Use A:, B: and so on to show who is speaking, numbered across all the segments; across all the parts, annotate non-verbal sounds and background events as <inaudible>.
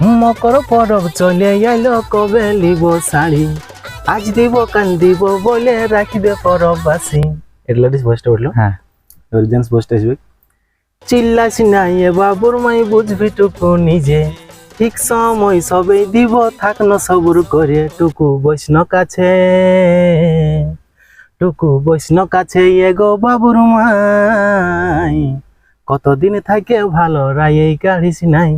A: মকর পরব চলে আইলো কবে লিব শাড়ি? আজ দিব কাল দিব বলে রাখিবে পরব বাসি এটা লেডিস ভয়েসটা উঠল?
B: হ্যাঁ।
A: এবার জেন্টস ভয়েসটা আসবে। চিল্লাস নাই এ বাবুর মাই বুঝবি টুকু নিজে। ঠিক সময় সবে দিব থাক না সবুর করে টুকু বৈষ্ণ কাছে। টুকু বৈষ্ণ কাছে এগো বাবুর মাই। কতদিন থাকে ভালো রায় এই কাঢ়িস নাই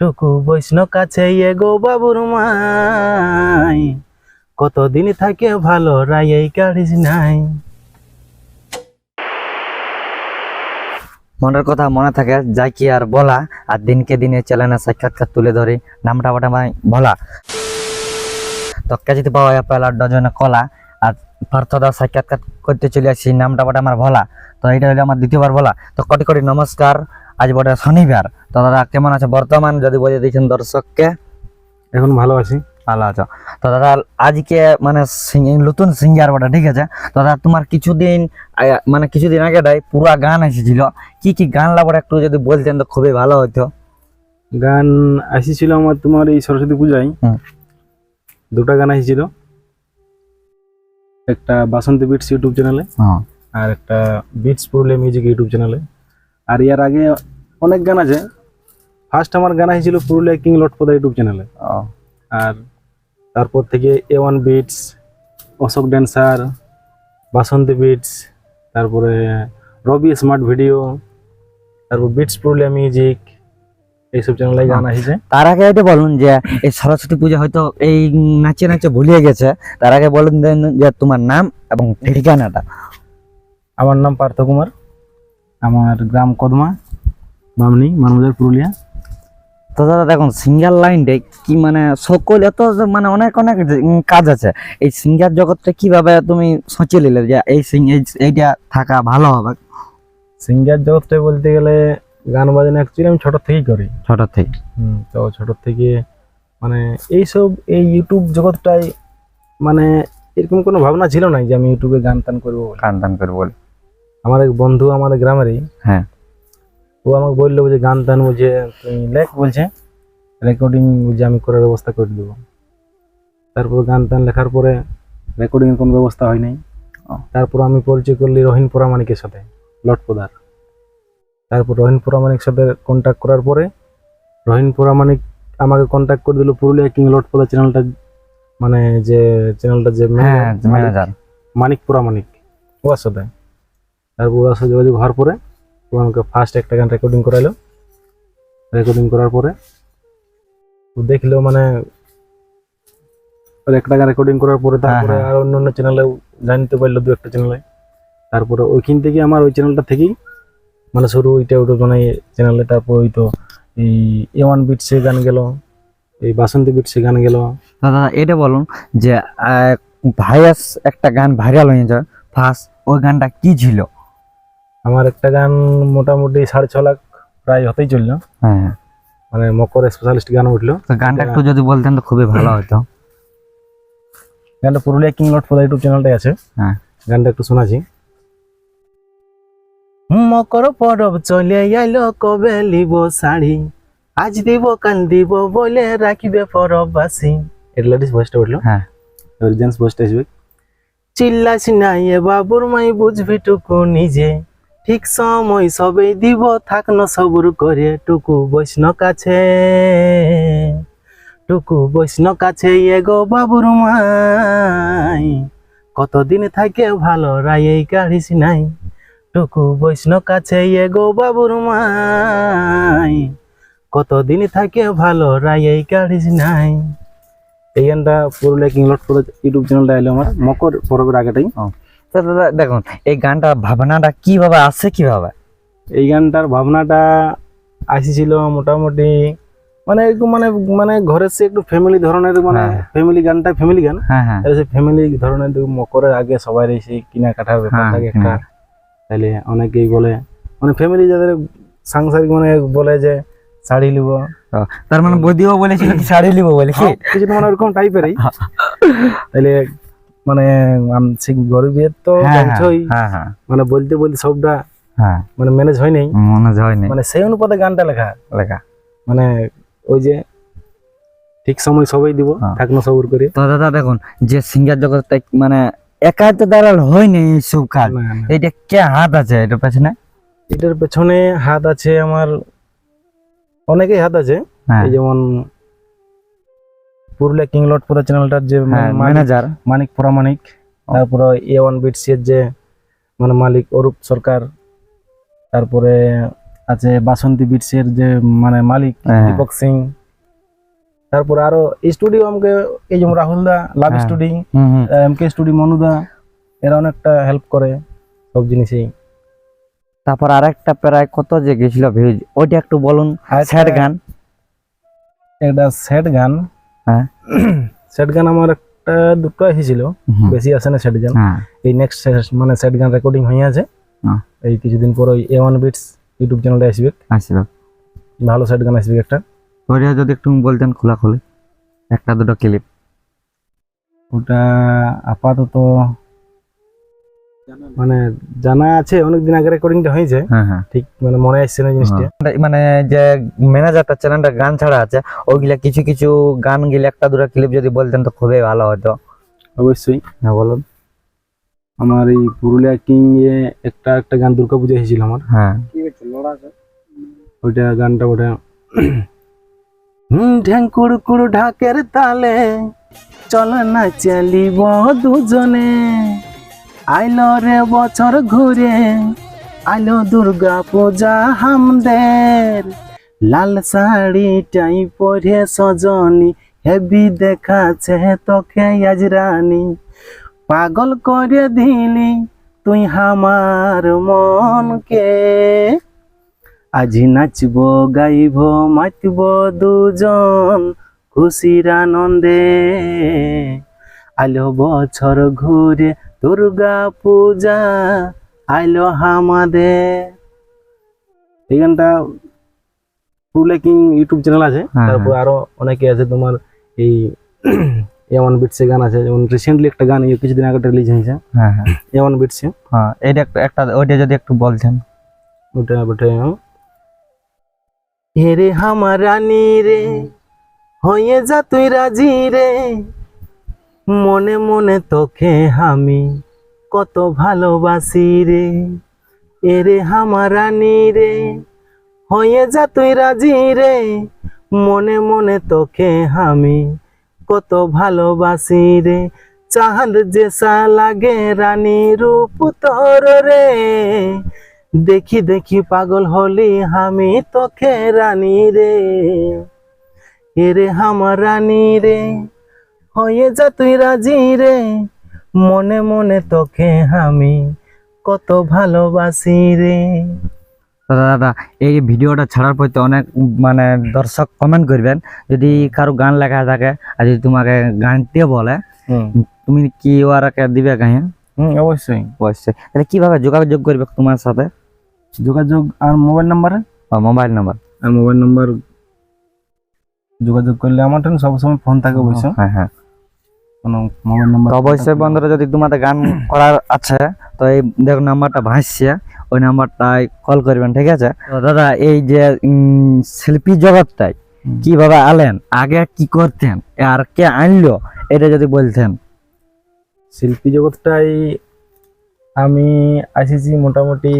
A: টুকু বৈষ্ণ কাছে এগো বাবুর মাই। কতদিন থাকে ভালো রায় এই কাঢ়িস নাই।
B: মনের কথা মনে থাকে, যাই কি আর বলা, আর দিনকে দিনে চ্যানেলে সাক্ষাৎকার তুলে ধরে, নামটা ওটা বলা। তক্কা যদি পাওয়া যায় পেলা ডজনে কলা, আর পার্থদা সাক্ষাৎকার করতে চলে আসি, নামটা ওটা আমার ভোলা তো এটা হলো আমার দ্বিতীয়বার বলা। তো কোটি কোটি নমস্কার আজ বটে শনিবার। তো দাদা কেমন আছে? বর্তমান যদি বলে দিয়েছেন দর্শককে।
A: এখন ভালো আছি।
B: ভালো আছো। তো দাদা আজকে মানে নতুন সিঙ্গার বটে ঠিক আছে? তো দাদা তোমার কিছুদিন মানে কিছুদিন আগে দেয় পুরা গান এসেছিল। কি কি গান লাগবে একটু যদি বলতেন তো খুবই ভালো হতো
A: গান আসিছিল আমার তোমার এই সরস্বতী পূজায়। দুটা গান আসিছিল একটা বাসন্তী বিটস ইউটিউব চ্যানেলে আর একটা বিটস পুরুলিয়া মিউজিক ইউটিউব চ্যানেলে আর ইয়ার আগে অনেক গান আছে। ফার্স্ট আমার গান আসছিল পুরুলিয়া কিং লটপদা ইউটিউব চ্যানেলে আর তারপর থেকে A one beats Ashok dancer Basanti beats তারপরে রবি স্মার্ট ভিডিও তারপর বিটস পুরুলিয়া মিউজিক এইসব চ্যানেলে গান আসছে
B: তার আগে এটা বলুন যে এই সরস্বতী পূজা হয়তো এই নাচে নাচে ভুলিয়ে গেছে। তার আগে বলুন যে তোমার নাম এবং ঠিকানাটা।
A: আমার নাম পার্থ কুমার। আমার গ্রাম কদমা বামনি মানবাজার পুরুলিয়া।
B: তো দাদা দেখুন সিঙ্গার লাইনটা কি মানে সকল এত মানে অনেক অনেক কাজ আছে। এই সিঙ্গার জগৎটা কীভাবে তুমি সোচে নিলে যে এই এইটা থাকা ভালো হবে?
A: সিঙ্গার জগৎটা বলতে গেলে গান বাজনা অ্যাকচুয়ালি আমি ছোট থেকেই করি।
B: ছোট থেকে?
A: তো ছোট থেকে মানে এইসব এই ইউটিউব জগৎটাই মানে এরকম কোনো ভাবনা ছিল না যে আমি ইউটিউবে গান টান করব
B: গান টান করে বলে।
A: আমার এক বন্ধু আমাদের গ্রামেরই।
B: হ্যাঁ।
A: ও আমাকে বলল যে গান টান বুঝে তুই লেখ। বলছে? রেকর্ডিং বুঝে আমি করার ব্যবস্থা করে দেবো। তারপর গান টান লেখার পরে রেকর্ডিং এর কোনো ব্যবস্থা হয় নাই। তারপর আমি পরিচয় করলি রহিন পুরামানিকের সাথে লটপদার তারপর রহিন পুরামানিক সাথে কন্ট্যাক্ট করার পরে রহিন পুরামানিক আমাকে কন্ট্যাক্ট করে দিল পুরুলিয়া কিং লটপদা চ্যানেলটা মানে যে চ্যানেলটা যে
B: ম্যানেজার
A: মানিক পুরামানিক ওর সাথে। তারপর ওর সাথে যোগাযোগ হওয়ার পরে ও আমাকে ফার্স্ট একটা গান রেকর্ডিং করাইলো রেকর্ডিং করার পরে ও দেখল মানে একটা গান রেকর্ডিং করার পরে তারপরে
B: হ্যাঁ।
A: আর অন্য অন্য চ্যানেলে জানতে পারল দু একটা চ্যানেলে তারপরে ওইখান থেকে আমার ওই চ্যানেলটা থেকেই মানে শুরু ওইটা ওটা মানে চ্যানেলে তারপর ওই তো এই এ ওয়ান বিটসে গান গেল এই বাসন্তী বিটসে গান গেল।
B: দাদা এটা বলুন যে ভাইরাস একটা গান ভাইরাল হয়ে যায় ফার্স্ট ওই গানটা কি ছিল?
A: আমার একটা গান মোটামুটি সাড়ে ছ লাখ প্রায় হতেই চলল।
B: হ্যাঁ।
A: মানে মকর স্পেশালিস্ট গান উঠল।
B: গানটা একটু যদি বলতেন তো খুবই ভালো হতো।
A: গানটা পুরুলিয়া কিং লট ফোদা ইউটিউব চ্যানেলটাই আছে।
B: হ্যাঁ।
A: গানটা একটু শোনাছি মকর পরব চলে আইলো কবে লিব শাড়ি? আজ দিব কাল দিব বলে রাখিবে পরব বাসি এটা লেডিস ভয়েসটা উঠল।
B: হ্যাঁ।
A: এবার জেন্টস ভয়েসটা আসবে। চিল্লাস নাই এ বাবুর মাই বুঝবি টুকু নিজে। ঠিক সময় সবে দিব থাক না সবুর করে টুকু বৈষ্ণ কাছে, টুকু বৈষ্ণ কাছে এগো বাবুর মাই। কতদিন থাকে ভালো রায় এই কাঢ়িস নাই। টুকু বৈষ্ণ কাছে এগো বাবুর মাই। কতদিন থাকে ভালো রায় এই কাঢ়িস নাই। এই গানটা পুরুলিয়া কিংলট ইউটিউব চ্যানেলটা এলো আমার। মকর পরবের আগেটাই।
B: দাদা দেখুন এই গানটার ভাবনাটা কীভাবে আসে কীভাবে?
A: এই গানটার ভাবনাটা আসিছিল মোটামুটি মানে একটু মানে মানে ঘরের সে একটু ফ্যামিলি ধরনের মানে
B: হ্যাঁ।
A: ফ্যামিলি গানটা ফ্যামিলি গান।
B: হ্যাঁ হ্যাঁ।
A: সে ফ্যামিলি ধরনের দেখো মকরের আগে সবাই সেই কেনাকাটার ব্যাপার
B: হ্যাঁ,
A: থাকে একটা
B: হ্যাঁ।
A: তাহলে অনেকেই বলে মানে ফ্যামিলি যাদের সাংসারিক মানে বলে যে শাড়ি নিব
B: তার মানে বদিও বলেছিল কি শাড়ি নিবো বলে কি?
A: কিছু মানে ওরকম টাইপেরই তাহলে মানে গরিবের তো
B: হ্যাঁ হ্যাঁ, হ্যাঁ হ্যাঁ।
A: মানে বলতে বলতে সবটা
B: হ্যাঁ।
A: মানে ম্যানেজ হয় নাই।
B: মনে হয়নি
A: মানে সেই অনুপাতে গানটা লেখা।
B: লেখা।
A: মানে ওই যে ঠিক সময় সবাই দিব
B: হ্যাঁ।
A: থাকনো সবর করে।
B: তো দাদা দেখুন যে সিঙ্গার জগৎ মানে একাই তো দালাল হয়নি এইসব কাজ। এইটা কে হাত আছে এটার পেছনে?
A: এটার পেছনে হাত আছে আমার অনেকেই হাত আছে।
B: হ্যাঁ।
A: এই যেমন পুরুলিয়া কিংলট পুরো চ্যানেলটার যে
B: হ্যাঁ ম্যানেজার
A: মানিক প্রামাণিক তারপরে এ ওয়ান বিটসের যে মানে মালিক অরূপ সরকার তারপরে আছে বাসন্তী বিটসের যে মানে মালিক
B: হ্যাঁ।
A: দীপক সিং তারপরে আরও স্টুডিও আমাকে এই যেমন রাহুল দা লাভ
B: হ্যাঁ।
A: স্টুডিও এম কে স্টুডিও মনুদা এরা অনেকটা হেল্প করে সব জিনিসেই।
B: তারপর আরেকটা প্রায় কত যে গেছিল ভিউজ ওইটা একটু বলুন স্যাড গান।
A: একটা স্যাড গান।
B: হ্যাঁ। <clears throat>
A: স্যাড গান আমার একটা দুটো এসেছিল বেশি আসে না স্যাড গান
B: হ্যাঁ।
A: এই নেক্সট মানে স্যাড গান রেকর্ডিং হয়ে আছে।
B: হ্যাঁ।
A: এই কিছুদিন পর ওই এ ওয়ান বিটস ইউটিউব চ্যানেলে আসবে।
B: আসবে।
A: ভালো স্যাড গান আসবে একটা।
B: ওইটা যদি একটু বলতেন খোলা খোলে একটা দুটো ক্লিপ
A: ওটা আপাতত মানে জানা আছে অনেকদিন আগে রেকর্ডিংটা হয়েছে।
B: হ্যাঁ হ্যাঁ।
A: ঠিক মানে মনে আসছে না জিনিসটা।
B: মানে যে ম্যানেজারটা চ্যানেলটা গান ছাড়া আছে ওইগুলা কিছু কিছু গান গিলে একটা দুটো ক্লিপ যদি বলতেন তো খুবই ভালো হতো।
A: অবশ্যই।
B: হ্যাঁ বলুন।
A: আমার এই পুরুলিয়া কিং এ একটা একটা গান দুর্গা পূজা হয়েছিল আমার।
B: হ্যাঁ।
A: ওইটা গানটা ওটা হুম ঢ্যাঙ্কুর কুড় ঢাকের তালে চল না চালিব দুজনে। আইলো রে বছর ঘুরে, আইলো দুর্গা পূজা হামদের। লাল শাড়িটাই পরে সজনি হেভি দেখাচ্ছে তোকে আজ রানী। পাগল করে দিলি তুই আমার মনকে। আজি নাচব, গাইব, মাতব দুজন খুশির আনন্দে। আলো বছর ঘুরে দুর্গা পূজা আইলো আমাদের এই গানটা পুরুলিয়া কিং ইউটিউব চ্যানেল আছে।
B: হ্যাঁ,
A: তারপর আরও অনেকে আছে তোমার এই <clears throat> এমন বিটসে গান আছে। যেমন রিসেন্টলি একটা গান কিছুদিন আগে রিলিজ হয়েছে।
B: হ্যাঁ হ্যাঁ।
A: এমন বিটসে
B: হ্যাঁ এইটা একটা একটা ওইটা যদি একটু বলতেন।
A: ওটা বটে। হেরে আমার রানী রে হয়ে যা তুই রাজি রে। মনে মনে তোকে আমি কত ভালোবাসি রে। এরে আমার রানী রে, হয়ে যা তুই রাজি রে। মনে মনে তোকে আমি কত ভালোবাসি রে। চাঁদ যেসা লাগে রানী রূপ তোর রে। দেখি দেখি পাগল হলি আমি তোকে রানী রে। এরে আমার রানী রে হয়ে যা তুই রাজি রে। মনে মনে তোকে আমি কত ভালোবাসি রে।
B: দাদা এই ভিডিওটা ছাড়ার পর তো অনেক মানে দর্শক কমেন্ট করবেন। যদি কারও গান লেখা থাকে আর যদি তোমাকে গানতে বলে তুমি কি ওরাকে দিবে গায়ে
A: হুম অবশ্যই।
B: অবশ্যই। তাহলে কীভাবে যোগাযোগ করবে তোমার সাথে?
A: যোগাযোগ আর মোবাইল নাম্বার?
B: Mobile number.
A: আর মোবাইল নাম্বার যোগাযোগ করলে আমার সবসময় ফোন থাকে অবশ্য
B: হ্যাঁ হ্যাঁ।
A: কোনো মোবাইল নাম্বার
B: তো অবশ্যই বন্ধুরা যদি তোমাদের গান করার আছে তো এই দেখো নাম্বারটা ভাসছে ওই নাম্বারটায় কল করবেন ঠিক আছে? তো দাদা এই যে উম, শিল্পী জগৎটাই কীভাবে আলেন আগে কি করতেন আর কে আনলো এটা যদি বলতেন।
A: শিল্পী জগৎটাই আমি আসিছি মোটামুটি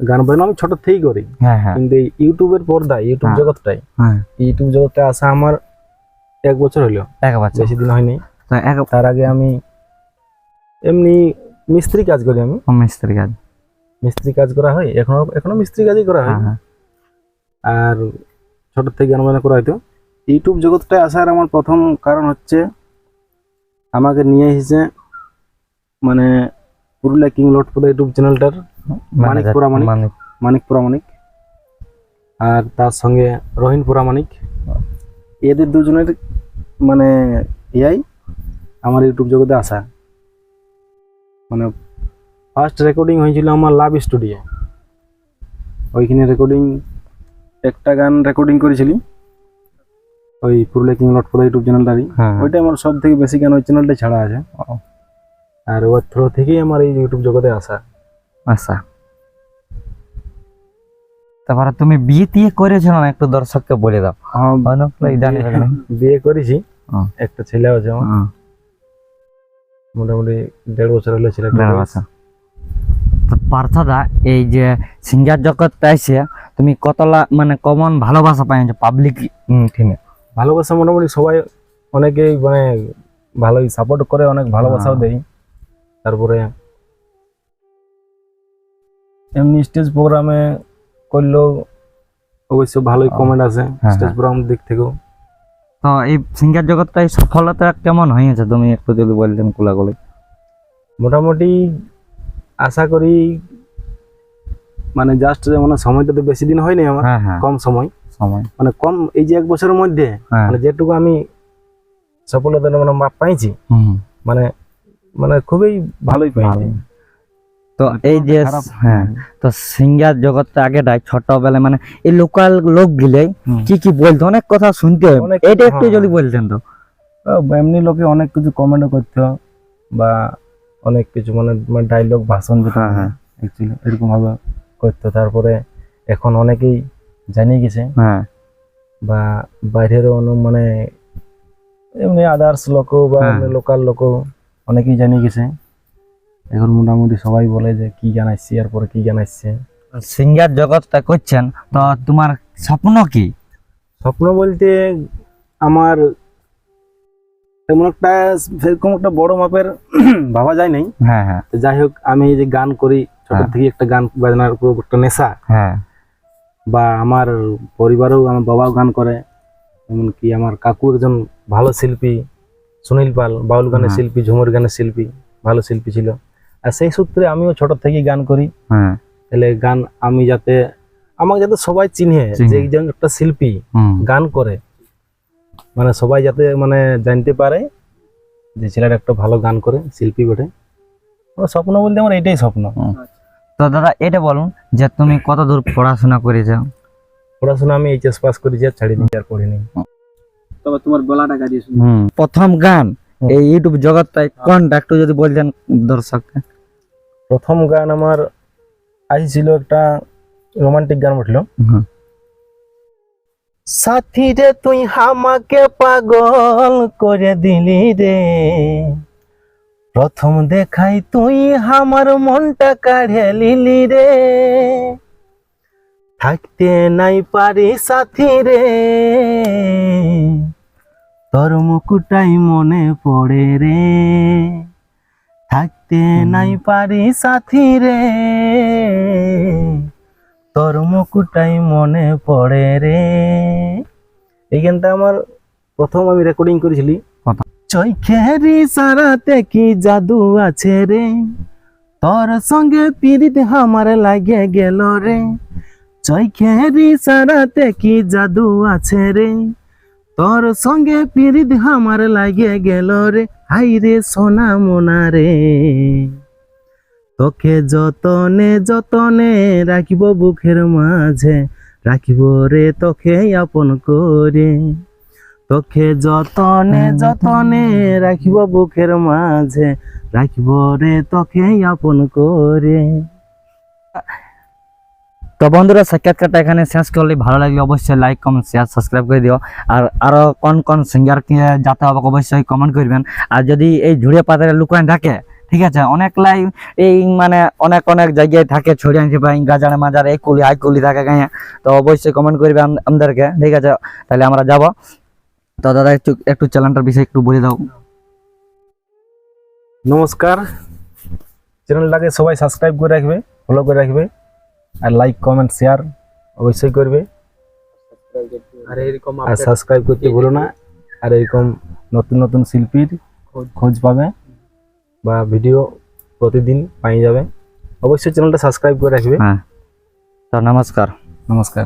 A: গান বাজনা আমি ছোট থেকেই করি।
B: হ্যাঁ হ্যাঁ।
A: কিন্তু ইউটিউবের পর্দায় ইউটিউব
B: হ্যাঁ।
A: জগৎটাই
B: হ্যাঁ।
A: ইউটিউব জগতে আসা আমার এক বছর হলো।
B: এক বাচ্চা
A: বেশি দিন হয়নি। তার আগে আমি এমনি মিস্ত্রি কাজ করি আমি।
B: মিস্ত্রি কাজ।
A: মিস্ত্রি কাজ করা হয় এখনও এখনও মিস্ত্রি কাজই করা হয়।
B: হ্যাঁ
A: আর ছোট থেকে বাজনা করা হয়তো। ইউটিউব জগৎটায় আসার আমার প্রথম কারণ হচ্ছে আমাকে নিয়ে এসেছে মানে পুরুলিয়া কিং লটপদা ইউটিউব চ্যানেলটার মানিক পুরামানিক।
B: মানিক।
A: মানিক পুরামানিক। আর তার সঙ্গে রহিন পুরামানিক। এদের দুজনের মানে ইয়াই আমার ইউটিউব জগতে আসা। মানে ফার্স্ট রেকর্ডিং হয়েছিল আমার লাভ স্টুডিও ওইখানে রেকর্ডিং একটা গান রেকর্ডিং করেছিলি। ওই পুরুলিয়া কিং লটপদা ইউটিউব চ্যানেলটারই
B: হ্যাঁ হ্যাঁ।
A: ওইটা আমার সব থেকে বেশি গান ওই চ্যানেলটা ছাড়া আছে। আর ওর থ্রো থেকেই আমার এই ইউটিউব জগতে আসা।
B: আসা। তারপরে তুমি বিয়ে টিয়ে করেছ না? একটু দর্শককে বলে দাও।
A: হ্যাঁ বিয়ে করেছি। একটা ছেলে আছে আমার। মোটামুটি দেড় বছর হলো ছেলেটা
B: দেড় বছর। পার্থদা এই যে সিঙ্গার জগৎ এসে তুমি কতলা মানে কমন ভালোবাসা পাইছো পাবলিক টিমে
A: ভালোবাসা মোটামুটি সবাই অনেকেই মানে ভালোই সাপোর্ট করে অনেক ভালোবাসাও
B: হ্যাঁ।
A: দেয় তারপরে এমনি স্টেজ প্রোগ্রামে করলেও অবশ্য ভালোই কমেন্ট আছে
B: হ্যাঁ,
A: স্টেজ
B: হ্যাঁ।
A: প্রোগ্রাম দিক থেকেও
B: তো এই সিঙ্গার জগৎটাই সফলতা কেমন হয়েছে? তুমি একটু যদি বলতেন কুলাগুলি
A: মোটামুটি আশা করি মানে জাস্ট মানে সময়টা তো বেশি দিন হয়নি আমার
B: হ্যাঁ হ্যাঁ।
A: কম সময়।
B: সময়।
A: মানে কম এই যে এক বছরের মধ্যে
B: হ্যাঁ।
A: মানে যেটুকু আমি সফলতা মানে মাপ পাইছি মানে মানে খুবই ভালোই পাইছি।
B: তো এই যে
A: খারাপ
B: হ্যাঁ তো সিঙ্গার জগৎটা আগেটাই ছোটবেলায় মানে এই লোকাল লোক গিলে কি কি বলতো? অনেক কথা শুনতে হয়। এটা একটু
A: হ্যাঁ।
B: যদি বলতেন তো।
A: এমনি লোকে অনেক কিছু কমেন্টও করতো বা অনেক কিছু মানে মানে ডায়লগ ভাষণ যেটা
B: হ্যাঁ, হ্যাঁ।
A: অ্যাকচুয়ালি এরকম ভাবে করতো। তারপরে এখন অনেকেই জানিয়ে গেছে।
B: হ্যাঁ।
A: বা বাইরেরও মানে এমনি আদার্স লোকও বা
B: হ্যাঁ।
A: লোকাল লোকও অনেকেই জানিয়ে গেছে। এখন মোটামুটি সবাই বলে যে কি জানাইছি আর পরে কি জানাইছে।
B: সিঙ্গার জগৎটা করছেন তো তোমার স্বপ্ন কি?
A: স্বপ্ন বলতে আমার তেমন একটা সেরকম একটা বড় মাপের <clears throat> ভাবা যায় নাই।
B: হ্যাঁ হ্যাঁ।
A: যাই হোক আমি যে গান করি ছোট
B: হ্যাঁ।
A: থেকে একটা গান বাজনার উপর একটা নেশা।
B: হ্যাঁ।
A: বা আমার পরিবারেও আমার বাবাও গান করে এমনকি আমার কাকু একজন ভালো শিল্পী সুনীল পাল বাউল গানের
B: হ্যাঁ।
A: শিল্পী ঝুমুর গানের শিল্পী ভালো শিল্পী ছিল। আর সেই সূত্রে আমিও ছোট থেকে গান করি।
B: হ্যাঁ।
A: তাহলে গান আমি যাতে আমাকে যাতে সবাই চিনে। যে একজন একটা শিল্পী গান করে। মানে সবাই যাতে মানে জানতে পারে যে ছেলেটা একটা ভালো গান করে শিল্পী বটে। স্বপ্ন বলতে আমার এটাই স্বপ্ন।
B: তো দাদা এটা বলুন যে তুমি কত দূর পড়াশোনা করেছ?
A: পড়াশোনা আমি এইচএস পাস করেছি আর ছাড়িনি আর পড়িনি। তবে তোমার গলাটা
B: হুম। প্রথম গান। এই ইউটিউব জগৎটাই কোনটা একটু যদি বলতেন দর্শককে?
A: প্রথম গান আমার আসছিল একটা রোমান্টিক গান উঠল। সাথী রে তুই আমাকে পাগল করে দিলি রে। প্রথম দেখাই তুই আমার মনটা কাঢ়ে লিলি রে। থাকতে নাই পারি সাথী রে। তোর মুকুটাই মনে পড়ে রে। থাকতে নাই পারি সাথী রে। তোর মুকুটাই মনে পড়ে রে। এই গানটা আমার প্রথম আমি রেকর্ডিং করেছিলি। চৈখেরি সারাতে কি জাদু আছে রে? তোর সঙ্গে পিরিত আমার লাগে গেল রে। চৈখেরি সারাতে কি জাদু আছে রে? তোর সঙ্গে পিরিত আমার লাগে গেল রে। হাই রে সোনা মোনা রে। তোকে যতনে যতনে রাখিব বুকের মাঝে, রাখিব রে তোকে আপন করে। তোকে যতনে যতনে রাখিব বুকের মাঝে, রাখিব রে তোকে আপন করে।
B: তো বন্ধুরা সাক্ষাৎকারটা এখানে শেষ করলে ভালো লাগলে অবশ্যই লাইক কমেন্ট শেয়ার সাবস্ক্রাইব করে দিও। আর আরও কোন কোন সিঙ্গারকে যাতে হবে অবশ্যই কমেন্ট করবেন। আর যদি এই ঝুড়ে পাতারে লুকান থাকে, ঠিক আছে, অনেক লাইভ এই মানে অনেক অনেক জায়গায় থাকে, ছড়িয়ে আনতে পাই গাজারে মাজার, এই কুলি, আই কুলি থাকে গায়ে। তো অবশ্যই কমেন্ট করবে আমাদেরকে, ঠিক আছে? তাহলে আমরা যাব। তো দাদা, একটু একটু চ্যানেলটার বিষয়ে একটু বলে দাও।
A: নমস্কার। চ্যানেলটাকে সবাই সাবস্ক্রাইব করে রাখবে ফলো করে রাখবে। আর লাইক কমেন্ট শেয়ার অবশ্যই করবে।
C: আর এরকম
A: আর সাবস্ক্রাইব করতে ভুলো না। আর এরকম নতুন নতুন শিল্পীর খোঁজ। পাবে বা ভিডিও প্রতিদিন পাই যাবে। অবশ্যই চ্যানেলটা সাবস্ক্রাইব করে রাখবে।
B: হ্যাঁ। তো নমস্কার।
A: নমস্কার।